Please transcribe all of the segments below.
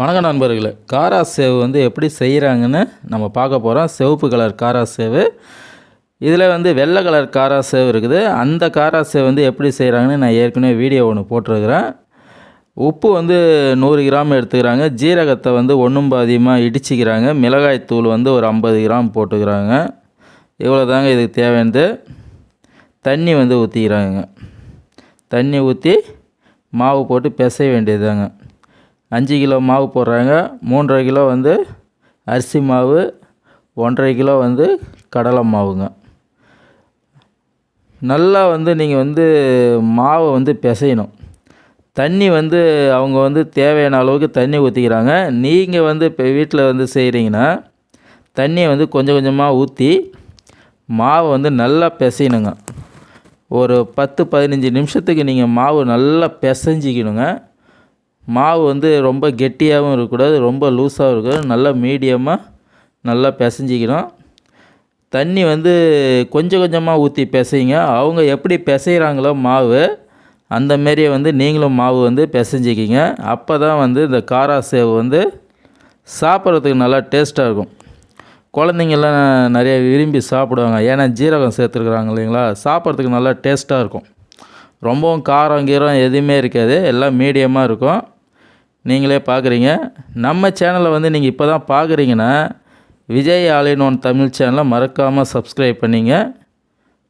வணக்கம் நண்பர்களே. காரா சேவு வந்து எப்படி செய்கிறாங்கன்னு நம்ம பார்க்க போகிறோம் சிவப்பு கலர் காரா சேவு. இதில் வந்து வெள்ளை கலர் காரா சேவு இருக்குது. அந்த காரா சேவு வந்து எப்படி செய்கிறாங்கன்னு நான் ஏற்கனவே வீடியோ ஒன்று போட்டிருக்கிறேன். உப்பு வந்து நூறு கிராம் எடுத்துக்கிறாங்க. ஜீரகத்தை வந்து ஒன்றும் பாதியமாக இடிச்சிக்கிறாங்க. மிளகாய் தூள் வந்து ஒரு ஐம்பது கிராம் போட்டுக்கிறாங்க. இவ்வளோ தாங்க இதுக்கு தேவையானது தண்ணி வந்து ஊற்றிக்கிறாங்க தண்ணி ஊற்றி மாவு போட்டு பிசைய வேண்டியதுதாங்க. அஞ்சு கிலோ மாவு போடுறாங்க. மூன்றரை கிலோ வந்து அரிசி மாவு ஒன்றரை கிலோ வந்து கடலை மாவுங்க. நல்லா வந்து நீங்கள் வந்து மாவை வந்து பிசையணும். தண்ணி வந்து அவங்க வந்து தேவையான அளவுக்கு தண்ணி ஊற்றிக்கிறாங்க நீங்கள் வந்து இப்போ வீட்டில் வந்து செய்கிறீங்கன்னா தண்ணியை வந்து கொஞ்சம் கொஞ்சமாக ஊற்றி மாவை வந்து நல்லா பிசையணுங்க. ஒரு பத்து பதினஞ்சு நிமிஷத்துக்கு நீங்கள் மாவு நல்லா பிசைஞ்சிக்கணுங்க. மாவு வந்து ரொம்ப கெட்டியாகவும் இருக்கக்கூடாது ரொம்ப லூஸாகவும் இருக்கக்கூடாது. நல்லா மீடியமாக நல்லா பிசைஞ்சிக்கணும். தண்ணி வந்து கொஞ்சம் கொஞ்சமாக ஊற்றி பிசைங்க. அவங்க எப்படி பிசைகிறாங்களோ மாவு அந்த மாரியே வந்து நீங்களும் மாவு வந்து பிசைஞ்சிக்கிங்க. அப்போ தான் வந்து இந்த காரா சேவு வந்து சாப்பிட்றதுக்கு நல்லா டேஸ்ட்டாக இருக்கும். குழந்தைங்கள்லாம் நிறைய விரும்பி சாப்பிடுவாங்க. ஏன்னா ஜீரகம் சேர்த்துருக்குறாங்க இல்லைங்களா? சாப்பிட்றதுக்கு நல்லா டேஸ்ட்டாக இருக்கும். ரொம்பவும் காரம் கீரம் எதுவுமே இருக்காது. எல்லாம் மீடியமாக இருக்கும். நீங்களே பார்க்குறீங்க. நம்ம சேனலை வந்து நீங்கள் இப்போ தான் பார்க்குறீங்கன்னா விஜய் ஆலின் ஒன் தமிழ் சேனலை மறக்காமல் சப்ஸ்கிரைப் பண்ணிங்க.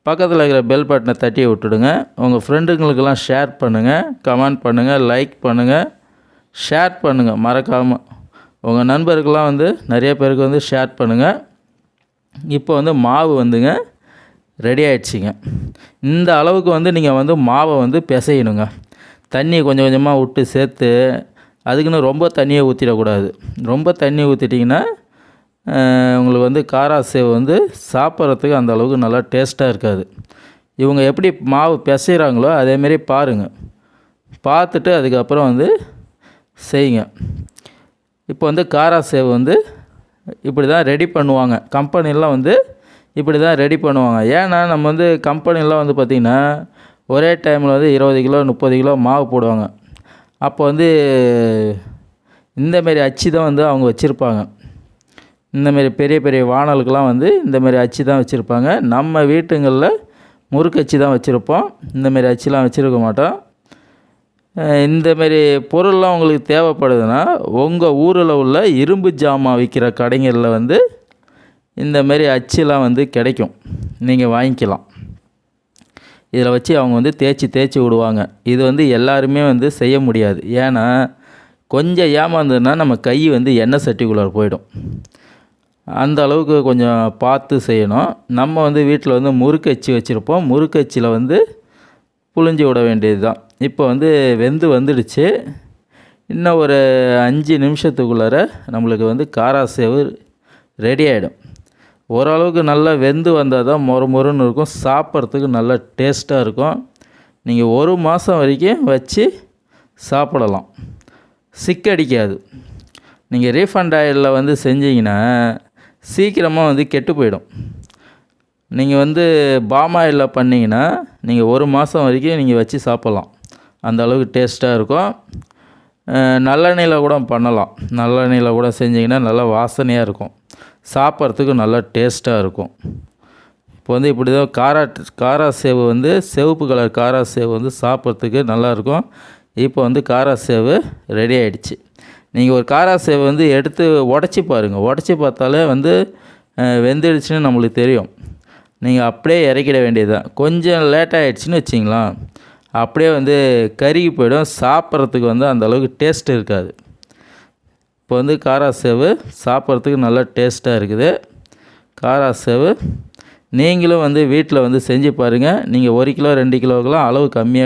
பக்கத்தில் இருக்கிற பெல் பட்டனை தட்டி விட்டுடுங்க. உங்கள் ஃப்ரெண்டுங்களுக்கெல்லாம் ஷேர் பண்ணுங்கள் கமெண்ட் பண்ணுங்கள் லைக் பண்ணுங்கள் ஷேர் பண்ணுங்கள் மறக்காமல் உங்கள் நண்பருக்கெல்லாம் வந்து நிறைய பேருக்கு வந்து ஷேர் பண்ணுங்கள் இப்போ வந்து மாவு வந்துங்க ரெடி ஆகிடுச்சிங்க இந்த அளவுக்கு வந்து நீங்கள் வந்து மாவை வந்து பிசையணுங்க. தண்ணி கொஞ்சம் கொஞ்சமாக விட்டு சேர்த்து அதுக்குன்னு ரொம்ப தண்ணியை ஊற்றிடக்கூடாது ரொம்ப தண்ணி ஊற்றிட்டிங்கன்னா உங்களுக்கு வந்து காரா சேவ் வந்து சாப்பிட்றதுக்கு அந்த அளவுக்கு நல்லா டேஸ்ட்டாக இருக்காது. இவங்க எப்படி மாவு பிசைகிறாங்களோ அதேமாரி பாருங்கள் பார்த்துட்டு அதுக்கப்புறம் வந்து செய்யுங்க. இப்போ வந்து காரா சேவ் வந்து இப்படி தான் ரெடி பண்ணுவாங்க. கம்பெனிலாம் வந்து இப்படி தான் ரெடி பண்ணுவாங்க. ஏன்னா நம்ம வந்து கம்பெனிலாம் வந்து பார்த்திங்கன்னா ஒரே டைமில் வந்து இருபது கிலோ முப்பது கிலோ மாவு போடுவாங்க. அப்போ வந்து இந்தமாரி அச்சு தான் வந்து அவங்க வச்சுருப்பாங்க. இந்தமாரி பெரிய பெரிய வானலுக்கெலாம் வந்து இந்தமாரி அச்சு தான் வச்சுருப்பாங்க. நம்ம வீட்டுங்களில் முறுக்கு அச்சு தான் வச்சுருப்போம். இந்தமாரி அச்சுலாம் வச்சுருக்க மாட்டோம். இந்தமாரி பொருள்லாம் உங்களுக்கு தேவைப்படுதுன்னா உங்கள் ஊரில் உள்ள இரும்பு ஜாமான் விற்கிற கடைகளில் வந்து இந்தமாரி அச்சுலாம் வந்து கிடைக்கும். நீங்கள் வாங்கிக்கலாம். இதில் வச்சு அவங்க வந்து தேய்ச்சி தேய்ச்சி விடுவாங்க. இது வந்து எல்லாருமே வந்து செய்ய முடியாது. ஏன்னா கொஞ்சம் ஏமாந்ததுன்னா நம்ம கை வந்து எண்ணெய் சட்டிக்குள்ளார போயிடும். அந்த அளவுக்கு கொஞ்சம் பார்த்து செய்யணும். நம்ம வந்து வீட்டில் வந்து முறுக்கச்சி வச்சுருப்போம். முறுக்கச்சியில் வந்து புழிஞ்சு விட வேண்டியது தான். இப்போ வந்து வெந்து வந்துடுச்சு. இன்னும் ஒரு அஞ்சு நிமிஷத்துக்குள்ளார நம்மளுக்கு வந்து காரா சேவு ரெடி ஆகிடும் ஓரளவுக்கு நல்லா வெந்து வந்தால் தான் மொறு மொறுன்னு இருக்கும். சாப்பிட்றதுக்கு நல்லா டேஸ்ட்டாக இருக்கும். நீங்கள் ஒரு மாதம் வரைக்கும் வச்சு சாப்பிடலாம். சிக்கடிக்காது. நீங்கள் ரீஃபண்ட் ஆயிலில் வந்து செஞ்சீங்கன்னா சீக்கிரமாக வந்து கெட்டு போயிடும். நீங்கள் வந்து பாம் ஆயிலில் பண்ணிங்கன்னா நீங்கள் ஒரு மாதம் வரைக்கும் நீங்கள் வச்சு சாப்பிட்லாம். அந்த அளவுக்கு டேஸ்ட்டாக இருக்கும். நல்லெண்ணெயில் கூட பண்ணலாம். நல்லெண்ணெயில் கூட செஞ்சிங்கன்னா நல்லா வாசனையாக இருக்கும். சாப்பிட்றதுக்கு நல்லா டேஸ்ட்டாக இருக்கும். இப்போ வந்து இப்படி தான் காரா காரா சேவு வந்து சிவப்பு கலர் காரா சேவு வந்து சாப்பிட்றதுக்கு நல்லாயிருக்கும் இப்போ வந்து காரா சேவு ரெடி ஆகிடுச்சு நீங்கள் ஒரு காரா சேவை வந்து எடுத்து உடச்சி பாருங்கள் உடச்சி பார்த்தாலே வந்து வெந்துடுச்சுன்னு நம்மளுக்கு தெரியும். நீங்கள் அப்படியே இறக்கிட வேண்டியது தான் கொஞ்சம் லேட் ஆகிடுச்சின்னு வச்சிங்களேன். அப்படியே வந்து கருகி போயிடும். சாப்பிட்றதுக்கு வந்து அந்தளவுக்கு டேஸ்ட் இருக்காது. இப்போ வந்து காரா சேவு சாப்பிட்றதுக்கு நல்லா டேஸ்ட்டாக இருக்குது. காரா சேவு நீங்களும் வந்து வீட்டில் வந்து செஞ்சு பாருங்கள் நீங்கள் ஒரு கிலோ ரெண்டு கிலோக்கெலாம் அளவு கம்மியாக